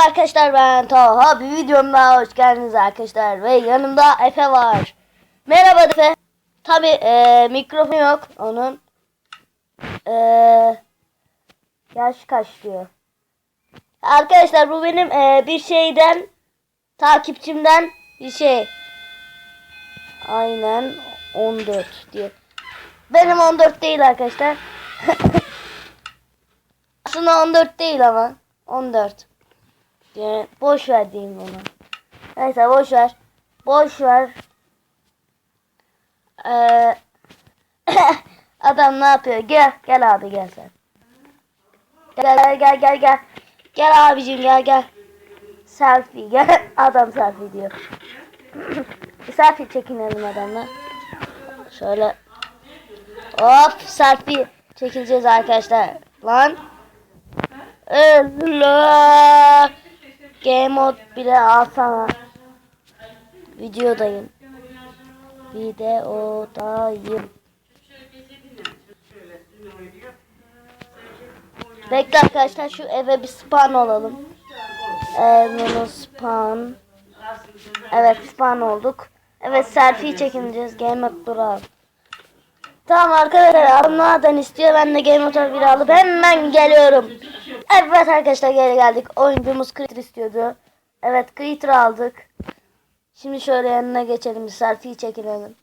Merhaba arkadaşlar ben Taha. Bir videomda hoş geldiniz arkadaşlar. Ve yanımda Efe var. Merhaba Efe. Tabi mikrofon yok onun. E, yaş kaç diyor. Arkadaşlar bu benim e, bir şeyden takipçimden bir şey. Aynen 14 diyor. Benim 14 değil arkadaşlar. Aslında 14 değil ama. 14. Yani boş ver diyeyim ona. Neyse boş ver. Boş ver. Ee, adam ne yapıyor? Gel gel abi gel sen. Gel gel gel gel gel. Gel abicim gel gel. Selfie gel. Adam selfie diyor. Bir selfie çekinelim adamla. Şöyle. Hop selfie çekileceğiz arkadaşlar. Lan. Allah. Game mode bile alsana. Videodayım. Videodayım. Bekle arkadaşlar şu eve bir spawn olalım. Evin spawn. Evet spawn olduk. Evet selfie çekineceğiz. Game mode duralım. Tamam arkadaşlar adam nereden istiyor ben de Game Motor 1 alıp hemen geliyorum. Evet arkadaşlar geri geldik. Oyuncumuz Creeper istiyordu. Evet Creeper aldık. Şimdi şöyle yanına geçelim bir selfie çekilelim.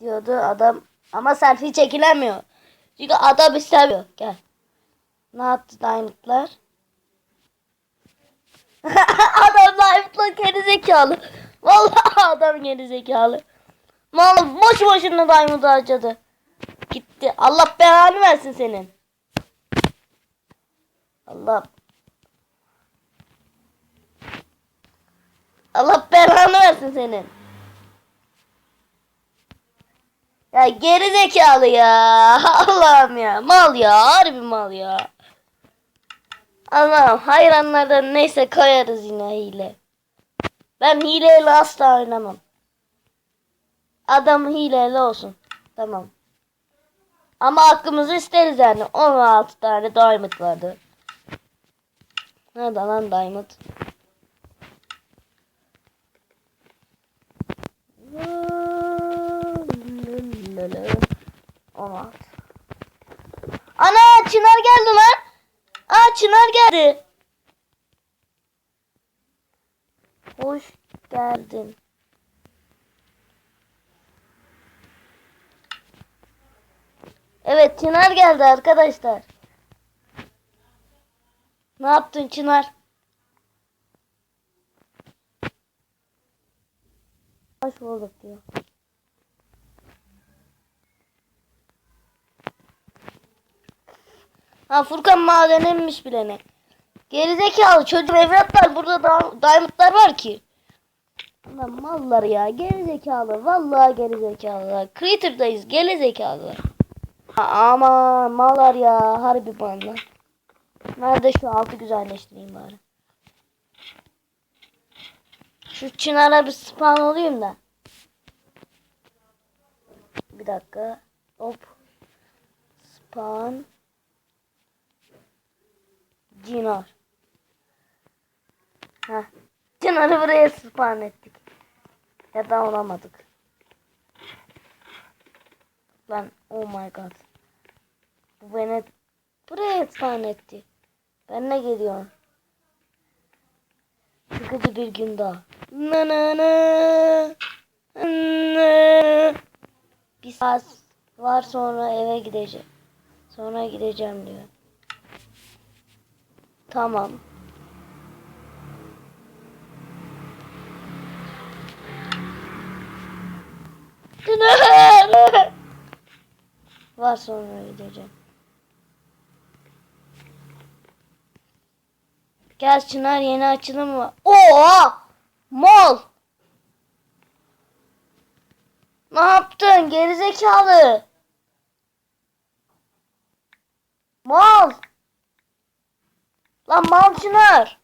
Diyordu adam. Ama selfie çekilemiyor. Çünkü adam istemiyor. Gel. Ne yaptı Diamond'lar? adam Diamond'lar geri zekalı. Vallahi adam geri zekalı. Mal boş boşuna Diamond'ı harcadı. Gitti. Allah belanı versin senin. Allah. Allah belanı versin senin. Ya geri zekalı ya. Allah'ım ya. Mal ya. Harbi mal ya. Allah'ım hayranlardan neyse koyarız yine hile. Ben hileyle asla oynamam. Adam hileyle olsun. Tamam. Ama hakkımızı isteriz yani. 16 tane diamond vardı. Nerede lan diamond? On Ana Çınar geldi lan. Aa Çınar geldi. Hoş geldin. Evet Çınar geldi arkadaşlar. Ne yaptın Çınar? Hoş bulduk diyor. Ha Furkan madeninmiş bile ne. Gerizekalı çocuk evlatlar burada da diamondlar var ki. Lan mallar ya gerizekalı vallahi gerizekalı. Creator'dayız gerizekalı. Ama mallar ya harbi bana. Nerede şu altı güzelleştireyim bari. Şu çınara bir spawn olayım da. Bir dakika. Hop. Spawn. Cinar. Heh. Çınarı buraya spawn ettik. Ya da olamadık. Lan oh my god. Bu beni buraya spawn etti. Ben ne geliyorum? Sıkıcı bir gün daha. Na na na. Na. Bir saat var sonra eve gideceğim. Sonra gideceğim diyor. Tamam. Var sonra gideceğim. Gel Çınar yeni açılım var. Oo! Mol! Ne yaptın gerizekalı? Mal! Lan mal Çınar!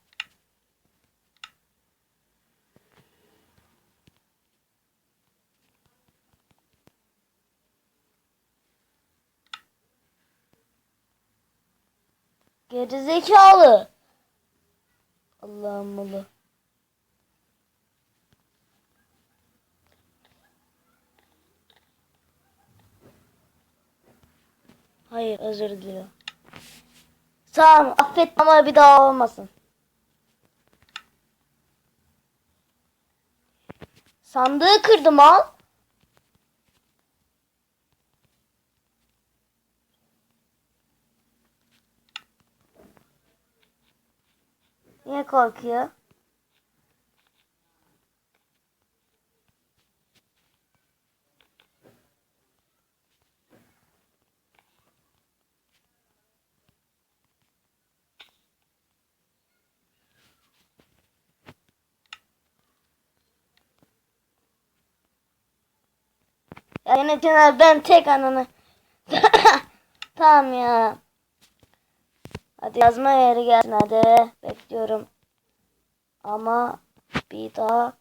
Gerizekalı. Allah'ım Allah. Hayır özür diliyorum. Tamam affet ama bir daha olmasın. Sandığı kırdım al. Korkuyor? Ya yine Caner ben tek ananı. tamam ya. Hadi yazma yeri gelsin hadi. Bekliyorum. Ama bir daha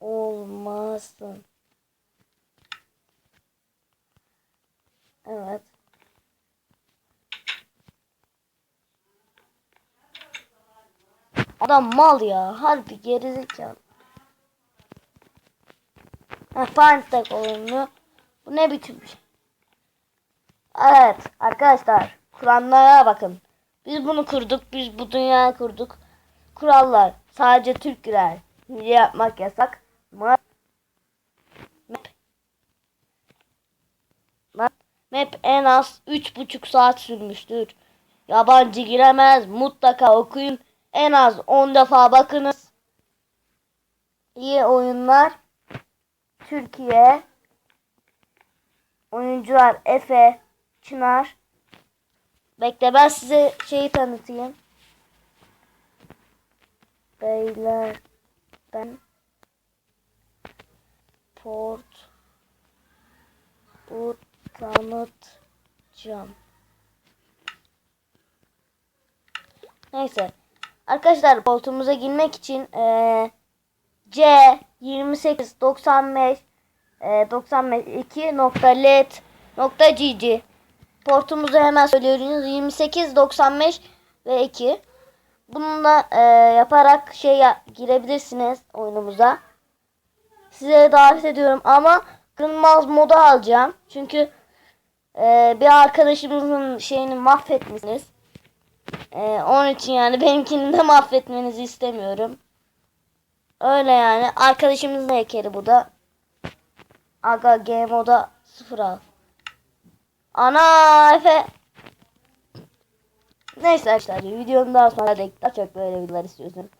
olmasın. Evet. Adam mal ya. Harbi gerizekalı. Ha, Fantek oyunu. Bu ne biçim bir şey? Evet arkadaşlar kurallara bakın. Biz bunu kurduk. Biz bu dünyayı kurduk. Kurallar. Sadece Türk girer. Hile yapmak yasak. Map. Map. Map, en az 3,5 saat sürmüştür. Yabancı giremez. Mutlaka okuyun. En az 10 defa bakınız. İyi oyunlar. Türkiye. Oyuncular Efe, Çınar. Bekle ben size şeyi tanıtayım. Beyler ben port bu tanıtacağım. Neyse. Arkadaşlar portumuza girmek için eee C 2895 e, 92.let.gg portumuzu hemen söylüyoruz 28 95 ve 2 bununla e, yaparak şey girebilirsiniz oyunumuza size davet ediyorum ama kırılmaz modu alacağım çünkü e, bir arkadaşımızın şeyini mahvetmişsiniz E, onun için yani benimkini de mahvetmenizi istemiyorum Öyle yani. Arkadaşımızın heykeli bu da. Aga game moda sıfır al. Ana Efe. Neyse arkadaşlar videonun daha sonra da daha çok böyle videolar istiyorsun.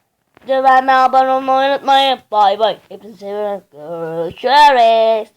Beğenmeyi abone olmayı unutmayın. Bay bay. Hepinizi seviyorum. Görüşürüz.